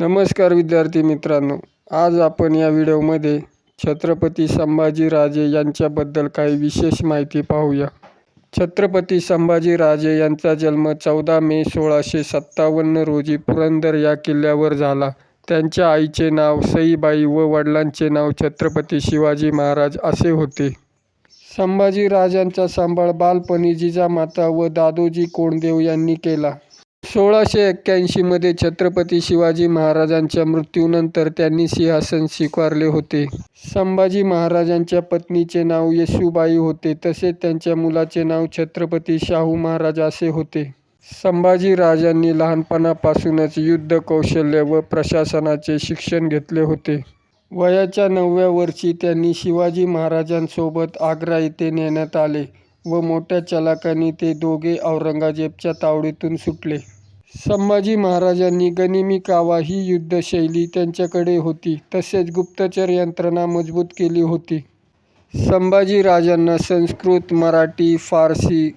नमस्कार विद्यार्थी मित्रांनो आज आपण या व्हिडिओमध्ये छत्रपती संभाजीराजे यांच्याबद्दल काही विशेष माहिती पाहूया. छत्रपती संभाजीराजे यांचा जन्म चौदा मे सोळाशे सत्तावन्न रोजी पुरंदर या किल्ल्यावर झाला. त्यांच्या आईचे नाव सईबाई व वडिलांचे नाव छत्रपती शिवाजी महाराज असे होते. संभाजीराजांचा सांभाळ बालपणी जिजामाता व दादोजी कोंडदेव यांनी केला. सोळाशे एक्क्याऐंशीमध्ये छत्रपती शिवाजी महाराजांच्या मृत्यूनंतर त्यांनी सिंहासन स्वीकारले होते. संभाजी महाराजांच्या पत्नीचे नाव येसूबाई होते. तसेच त्यांच्या मुलाचे नाव छत्रपती शाहू महाराज असे होते. संभाजी राजांनी लहानपणापासूनच युद्ध कौशल्य व प्रशासनाचे शिक्षण घेतले होते. वयाच्या नवव्या वर्षी त्यांनी शिवाजी महाराजांसोबत आग्रा येथे नेण्यात आले व मोठ्या चलाकाने ते दोघे औरंगजेबच्या तावडीतून सुटले. संभाजी महाराजांनी गनिमी कावा ही युद्धशैली त्यांच्याकडे होती तसेच गुप्तचर यंत्रणा मजबूत केली होती. संभाजीराजांना संस्कृत मराठी फारसी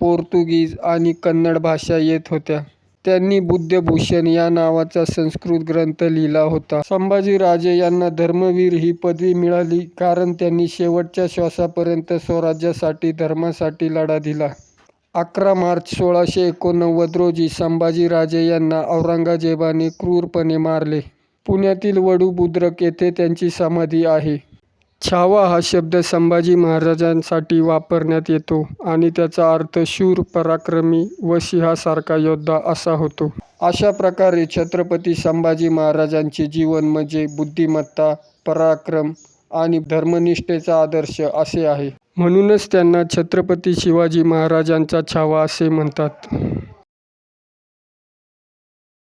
पोर्तुगीज आणि कन्नड भाषा येत होत्या. त्यांनी बुद्धभूषण या नावाचा संस्कृत ग्रंथ लिहिला होता. संभाजीराजे यांना धर्मवीर ही पदवी मिळाली कारण त्यांनी शेवटच्या श्वासापर्यंत स्वराज्यासाठी धर्मासाठी लढा दिला. अकरा मार्च सोळाशे एकोणनव्वद रोजी संभाजीराजे यांना औरंगजेबाने क्रूरपणे मारले. पुण्यातील वडू बुद्रक येथे त्यांची समाधी आहे. छावा हा शब्द संभाजी महाराजांसाठी वापरण्यात येतो आणि त्याचा अर्थ शूर पराक्रमी व सिंहासारखा योद्धा असा होतो. अशा प्रकारे छत्रपती संभाजी महाराजांचे जीवन म्हणजे बुद्धिमत्ता पराक्रम आणि धर्मनिष्ठेचा आदर्श असे आहे. म्हणूनच त्यांना छत्रपती शिवाजी महाराजांचा छावा असे म्हणतात.